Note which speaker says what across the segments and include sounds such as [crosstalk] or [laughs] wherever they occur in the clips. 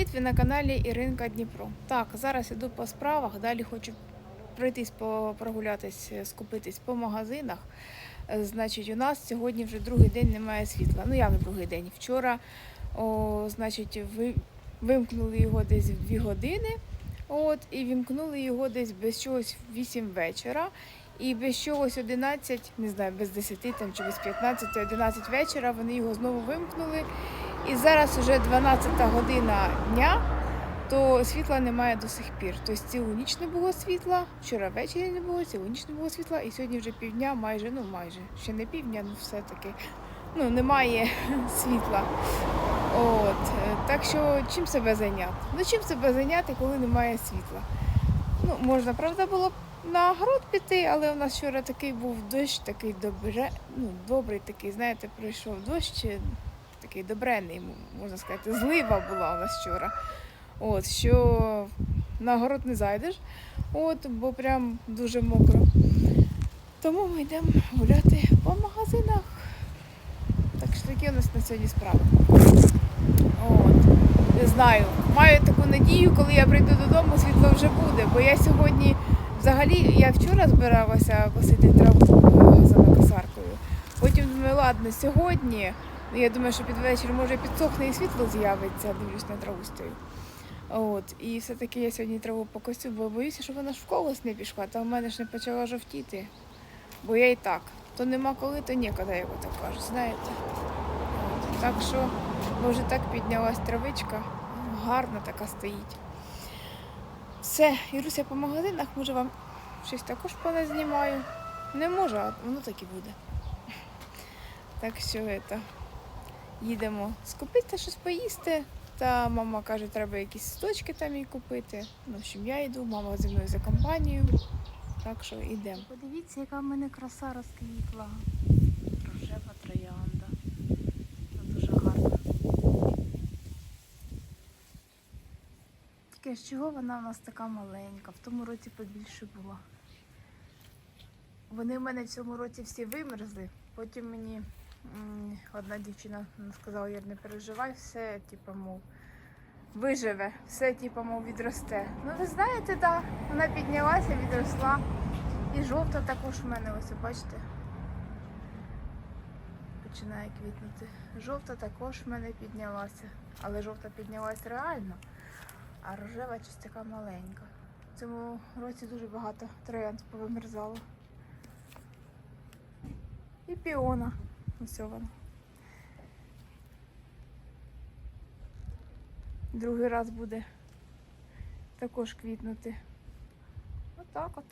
Speaker 1: привіт! Ви на каналі Іринка Дніпро. Так, зараз іду по справах. Далі хочу пройтись прогулятись, е, скупитись по магазинах. Е, Значить, у нас сьогодні вже другий день немає світла. Ну як другий день? Вчора, о, значить, ви, вимкнули його десь в 2 години. От, і вімкнули його десь без чогось в 8 вечора. І без чогось 11, не знаю, без 10 там, чи без 15, 11 вечора вони його знову вимкнули. І зараз вже 12 година дня, то світла немає до сих пір. Тобто цілу ніч не було світла, вчора ввечері не було, цілу ніч не було світла, і сьогодні вже півдня, майже, ну майже, ще не півдня, ну все-таки ну, немає [laughs] світла. От. е, Так що чим себе зайняти? Ну чим себе зайняти, коли немає світла? Ну, можна, правда, було б на город піти, але у нас вчора такий був дощ, такий добре, ну, добрий такий, знаєте, прийшов дощ, такий добрений, можна сказати, злива була у нас вчора. От, що на город не зайдеш, от, бо прям дуже мокро. Тому ми йдемо гуляти по магазинах. Так що такі у нас на сьогодні справи. От. Не знаю. Маю таку надію, коли я прийду додому, світло вже буде. Бо я сьогодні, взагалі, я вчора збиралася косити траву газонокосаркою. Потім думаю, ладно, сьогодні. Ну, я думаю, що під вечір може підсохне і світло з'явиться, дивлюсь на траву стою. От, і все-таки я сьогодні траву покосю, бо боюся, щоб вона ж в колос не пішла, та в мене ж не почала жовтіти. Бо я і так. То нема коли, то ніколи, як так кажуть, знаєте. От, так що, вже так піднялась травичка, гарна така стоїть. Все, Іруся по магазинах, може вам щось також поназнімаю. Не можу, а воно так і буде. Так що это, їдемо скупити щось поїсти. Та мама каже, треба якісь сточки там їй купити. Ну, в общем, я йду, мама зі мною за компанію. Так що йдемо. Подивіться, яка в мене краса розквітла. Рожева троянда. Це дуже гарно. Тільки з чого вона в нас така маленька? В тому році побільше була. Вони в мене в цьому році всі вимерзли. Потім мені одна дівчина сказала, я не переживай, все, типу, мов, виживе, все, типу, мов, відросте. Ну, ви знаєте, так, вона піднялася, відросла. І жовта також в мене, ось бачите. Починає квітнути. Жовта також в мене піднялася. Але жовта піднялася реально, а рожева щось така маленька. В цьому році дуже багато троянд повимерзало. І піона. Ось вона. Другий раз буде також квітнути. Отак от.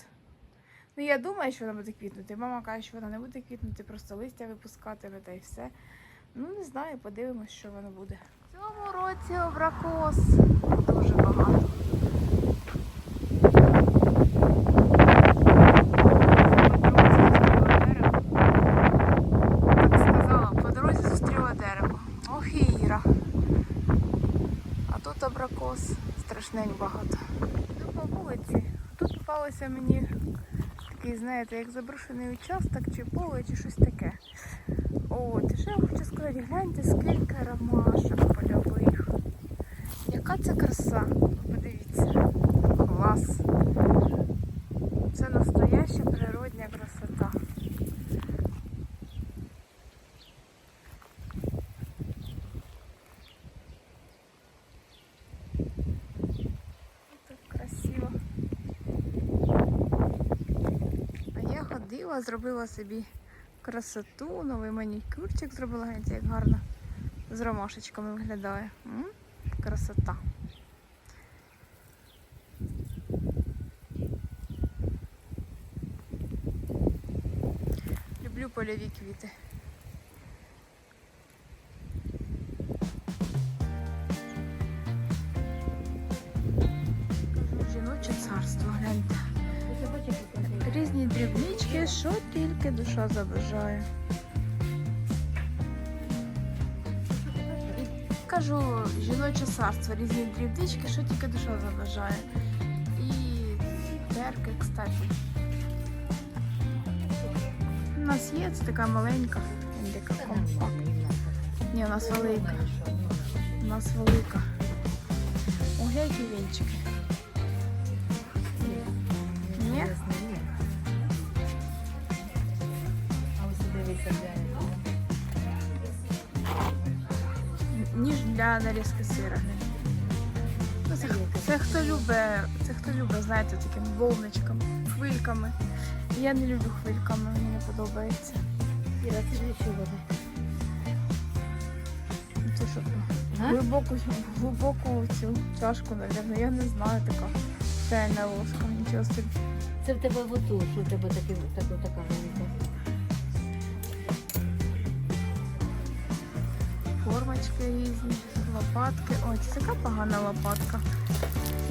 Speaker 1: Ну, я думаю, що вона буде квітнути. Мама каже, що вона не буде квітнути, просто листя випускатиме та й все. Ну, не знаю, подивимось, що воно буде. В цьому році обракос дуже багато. Так сказала, по дорозі зустріла дерево. Ох і Іра. А тут абракос страшнень багато. Йду по вулиці. Тут попалося мені такий, знаєте, як заброшений участок, чи поле, чи щось таке. От, що я хочу сказати, гляньте, скільки ромашок польових. Яка це краса? Подивіться. Клас. Це настояща природня красота. Так красиво. А я зробила собі красоту, новий манікюрчик зробила, гляньте, як гарно з ромашечками виглядає. М? Красота. Люблю польові квіти. Тільки душа забажає. Кажу, жіноче царство, різні дрібнички, що тільки душа забажає. І терки, кстати. У нас є це така маленька, така компактна. Ні, у нас велика. У нас велика. О, глянь, вінчики. Для нарізки сира. Ну, це, це хто любить, це хто любить, знаєте, такими волничками, хвильками. Я не люблю хвильками, мені не подобається.
Speaker 2: Іра, це для чого?
Speaker 1: Ну, Це що? Глибоку, глибоку цю чашку, мабуть, я не знаю така. Чайна ложка, нічого собі.
Speaker 2: Це в тебе в що в тебе таке, така
Speaker 1: Формочки різні, лопатки. Ой, це така погана лопатка.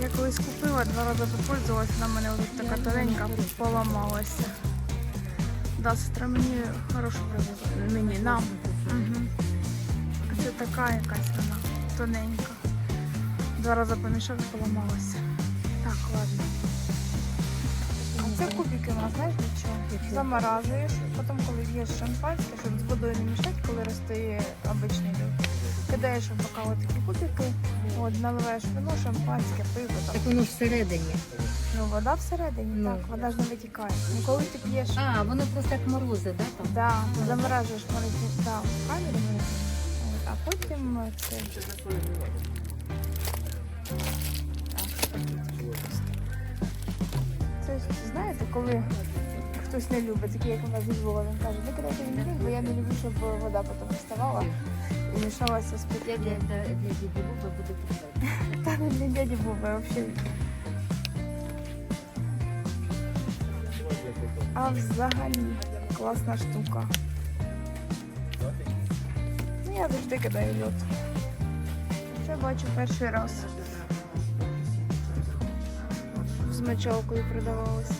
Speaker 1: Я колись купила, два рази попользувалася, вона мене ось така тоненька поламалася. Да, сестра мені хорошу привезла. Мені, нам. Угу. Це така якась вона, тоненька. Два рази помішав і поламалася. Так, ладно. Це кубики у нас, знаєш, для чого? Заморажуєш, потім, коли п'єш шампанське, щоб з водою не мішати, коли розстає обичний лід. Кидаєш в бокал такі кубики, от, наливаєш вино, шампанське, пиво. Там.
Speaker 2: Так воно всередині.
Speaker 1: Ну, вода всередині,
Speaker 2: Ну.
Speaker 1: так, вода ж не витікає. Ну, коли ти п'єш,
Speaker 2: А, воно просто як морози, да, там?
Speaker 1: да, заморажуєш морозні да, в камері морозні. От, а потім е, це. Це знаєте, коли хтось не любить, такий як у нас зі він каже, не кидайте мені, бо я не люблю, щоб вода потім вставала і мішалася з
Speaker 2: Я для, для, для діді Люби буду писати.
Speaker 1: Та не для дяді Буби взагалі. А взагалі класна штука. Ну, я завжди кидаю льод. Це бачу перший раз. Мочалкою продавалось.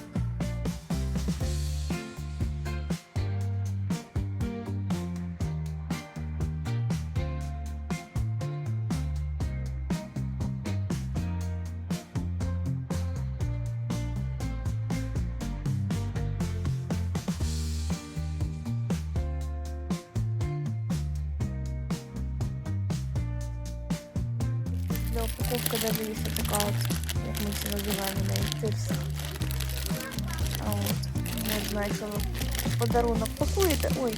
Speaker 1: Для упаковки даже є така от, як ми це називаємо неї, тирса. А от, не знаю, якщо ви подарунок пакуєте. Ой,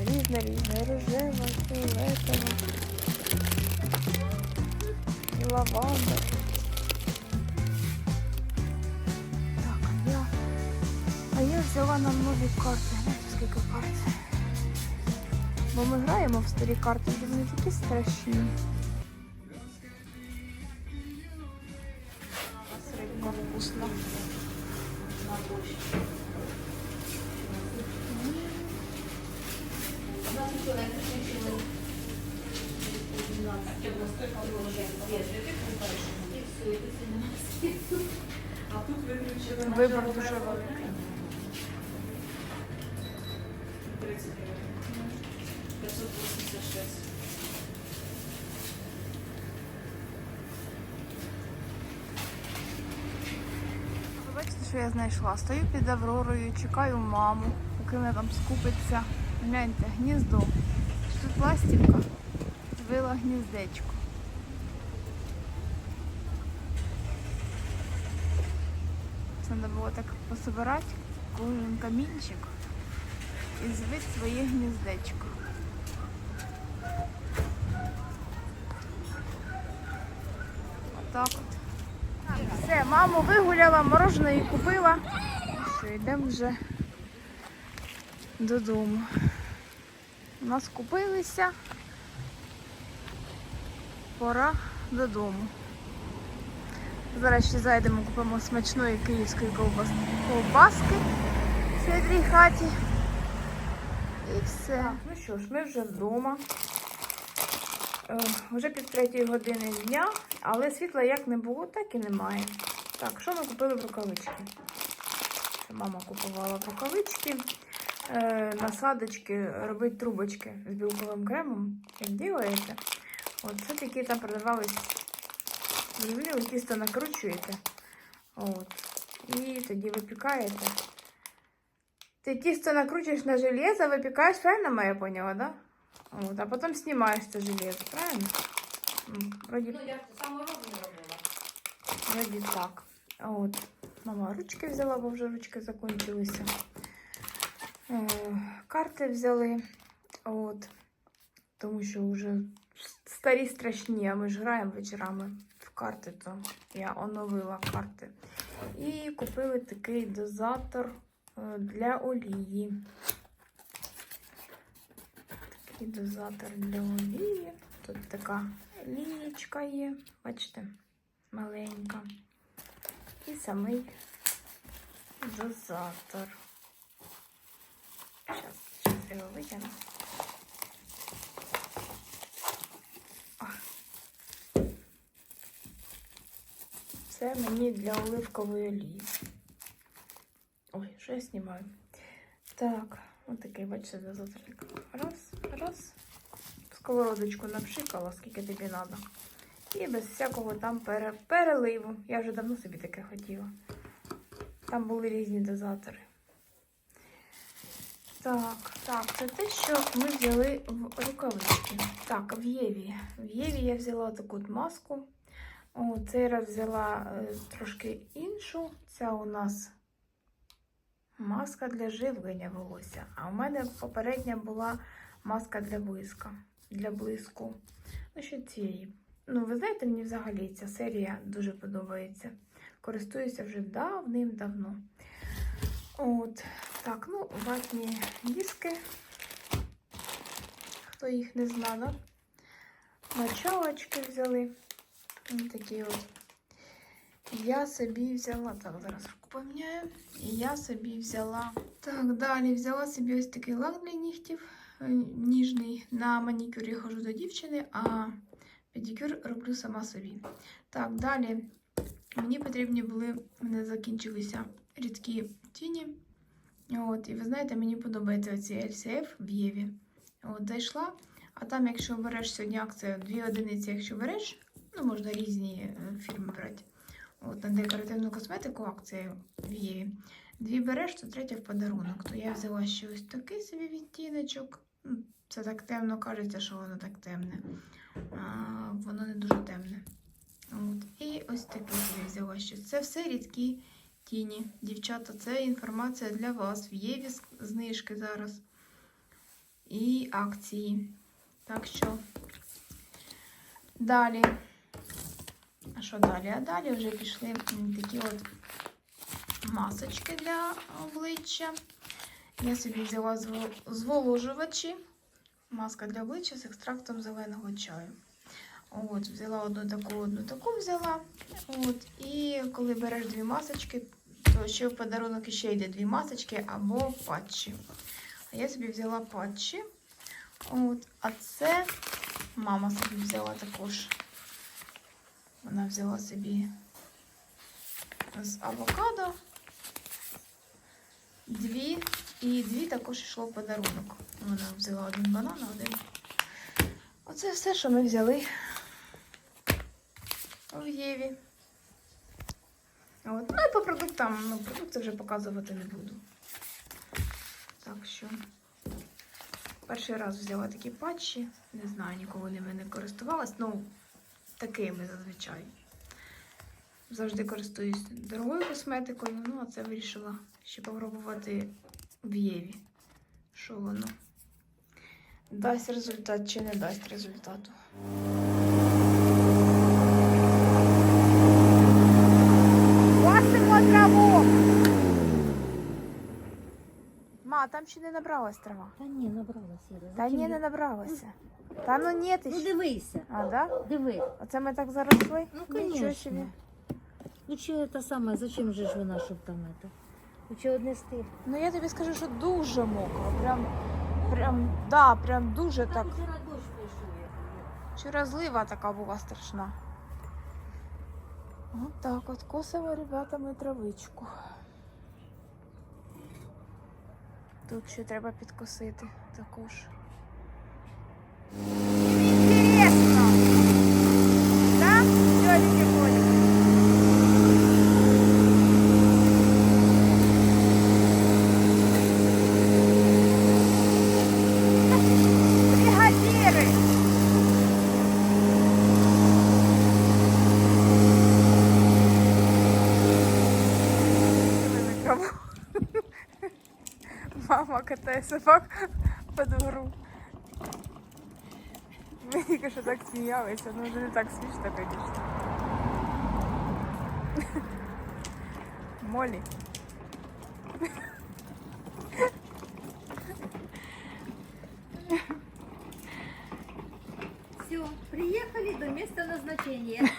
Speaker 1: різне, і рожева, фіолетова. І лаванда. Так, а я... А я взяла нам нові карти. Скільки карт? Бо ми граємо в старі карти, вони такі страшні. Вибор дуже великий. Ви Бачите, що я знайшла? Стою під Авророю, чекаю маму, поки вона там скупиться. Гляньте, гніздо. Тут пластівка, звила гніздечко. Це треба було так пособирати кожен камінчик і звити своє гніздечко. Отак от. Все, маму вигуляла, мороженое купила. Що, йдемо вже додому. У нас купилися. Пора додому. Зараз ще зайдемо, купимо смачної київської ковбас... ковбаски в світлій хаті. І все. Так, ну що ж, ми вже вдома. Е, Вже пів третьої години дня, але світла як не було, так і немає. Так, що ми купили в рукавички? Мама купувала рукавички. Е, насадочки, робить трубочки з білковим кремом. Як робите? От це такі там продавались. Зрозуміло, тісто накручуєте. От. І тоді випікаєте. Ти тісто накручуєш на железо, випікаєш, правильно моя поняла, да? От, а потім знімаєш це железо, правильно? М, Вроді
Speaker 2: Ну, я саморобну робила.
Speaker 1: Вроді так. А От, мама ручки взяла, бо вже ручки закінчилися. Е, карти взяли. От, тому що вже старі страшні, а ми ж граємо вечорами в карти, то я оновила карти. І купили такий дозатор для олії. Такий дозатор для олії. Тут така лінієчка є, бачите? маленька. І самий дозатор. Зараз, зараз я його витягну. Це мені для оливкової олії. Ой, що я знімаю? Так, ось такий, бачите, дозаторник. Раз, раз. Сковородочку напшикала, скільки тобі треба. І без всякого там пере... переливу. Я вже давно собі таке хотіла. Там були різні дозатори. Так, так, це те, що ми взяли в рукавички. Так, в Єві. В Єві я взяла таку маску. О, цей раз взяла е, трошки іншу. Ця у нас маска для живлення волосся. А у мене попередня була маска для блиска. Для блиску. Ну, що цієї. Ну, ви знаєте, мені взагалі ця серія дуже подобається. Користуюся вже давним-давно. От, так, ну, ватні диски. Хто їх не знає, да? Мочалочки взяли. Ось такі от. Я собі взяла, так, зараз руку поміняю. І я собі взяла. Так, далі взяла собі ось такий лак для нігтів. е, Ніжний. На манікюрі хожу до дівчини, а Педикюр роблю сама собі. Так, далі мені потрібні були, в мене закінчилися рідкі тіні. От, і ви знаєте, мені подобається ці LCF в Єві. От, зайшла, а там, якщо береш сьогодні акцію, дві одиниці, якщо береш, ну, можна різні е, фірми брати. От, на декоративну косметику акція в Єві. Дві береш, то третя в подарунок. То я взяла ще ось такий собі відтіночок. Ну, Це так темно кажеться, що воно так темне а, воно не дуже темне. От. І ось таке собі взяла ще. Це все рідкі тіні. Дівчата, це інформація для вас. В Єві знижки зараз. І акції. Так що далі. Що далі? А далі вже пішли такі от масочки для обличчя. Я собі взяла зволожувачі. Маска для обличчя з екстрактом зеленого чаю. От, взяла одну таку, одну таку взяла. От, і коли береш дві масочки, то ще в подарунок ще йде дві масочки або патчі. А я собі взяла патчі. От, а це мама собі взяла також. Вона взяла собі з авокадо. Дві і дві також йшло в подарунок. Вона взяла один банан, один. Оце все, що ми взяли в Єві. От. Ну і по продуктам. Ну, продукти вже показувати не буду. Так що перший раз взяла такі патчі. Не знаю, ніколи ними не користувалась. Ну, такими зазвичай. Завжди користуюсь дорогою косметикою, ну а це вирішила ще попробувати в Єві. Що воно? Дасть результат чи не дасть результату. Косимо траву! Ма, там ще не набралась трава.
Speaker 2: Та ні, набралася. Іра.
Speaker 1: Та
Speaker 2: Зачем
Speaker 1: ні, не набралася. Та ну ні, ти
Speaker 2: Ну
Speaker 1: ще.
Speaker 2: дивися,
Speaker 1: А, да?
Speaker 2: диви.
Speaker 1: Оце ми так заросли?
Speaker 2: Ну,
Speaker 1: Нічого
Speaker 2: конечно. Ну що це саме, зачем же ж вона, щоб там это? Хочу однести.
Speaker 1: Ну я тобі скажу, що дуже мокро. Прям, прям, да, прям дуже так.
Speaker 2: вчора дощ прийшов.
Speaker 1: Вчора злива така була страшна. От так от косимо ребятами травичку. Тут ще треба підкосити також. Інтересно! Да? Тьотики Мама катає собак по двору. Ми тільки що так сміялися, ну вже не так смішно, звісно. Молі.
Speaker 2: Все, приехали до места назначения.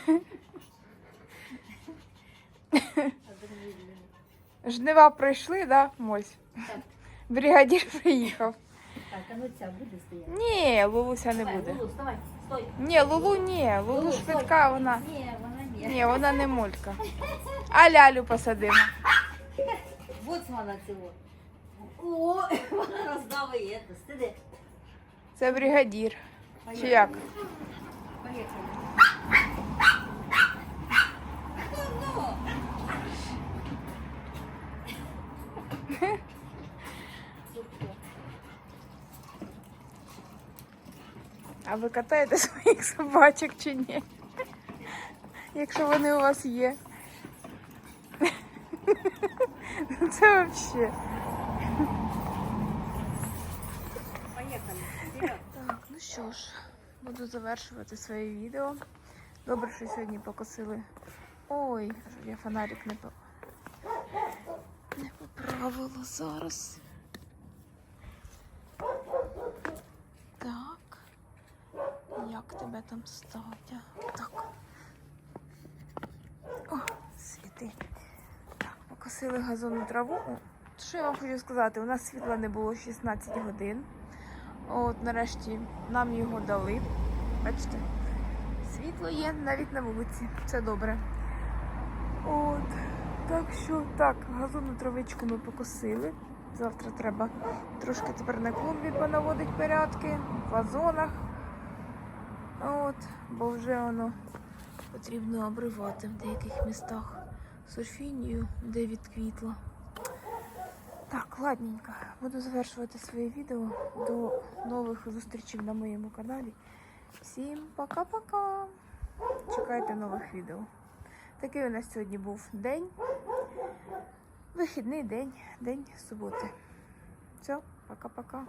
Speaker 1: Жнива прийшли, да, Мось? Бригадір приїхав.
Speaker 2: Так, а ну ця буде стояти.
Speaker 1: Ні, Лулуся не
Speaker 2: Давай,
Speaker 1: буде.
Speaker 2: Лулу, вставай, стой.
Speaker 1: Ні, Лулу ні. Лулу
Speaker 2: Лулу,
Speaker 1: швидка вона.
Speaker 2: Ні, вона ні.
Speaker 1: Ні, вона не мулька. А лялю посадимо.
Speaker 2: Вот вона цього. О, вона роздаває. Стиди.
Speaker 1: Це бригадір. Чи як?
Speaker 2: Поїхали. Ну,
Speaker 1: А ви катаєте [laughs] своїх собачок чи ні? Якщо вони у вас є. Це взагалі. Так, ну що ж, буду завершувати своє відео. Добре, що сьогодні покосили. Ой, я фонарик не не поправила зараз. Так. Як тебе там стати? Так. О, світи. Так, покосили газонну траву. Що я вам хочу сказати? У нас світла не було 16 годин. От нарешті нам його дали. Бачите? Світло є навіть на вулиці. Це добре. От. Так що так, газонну травичку ми покосили. Завтра треба трошки тепер на клумбі понаводити порядки, в вазонах. От, бо вже воно потрібно обривати в деяких містах сурфінію, де відквітло. Так, ладненько. Буду завершувати своє відео. До нових зустрічей на моєму каналі. Всім пока-пока. Чекайте нових відео. Такий у нас сьогодні був день. Вихідний день, день суботи. Все, пока-пока.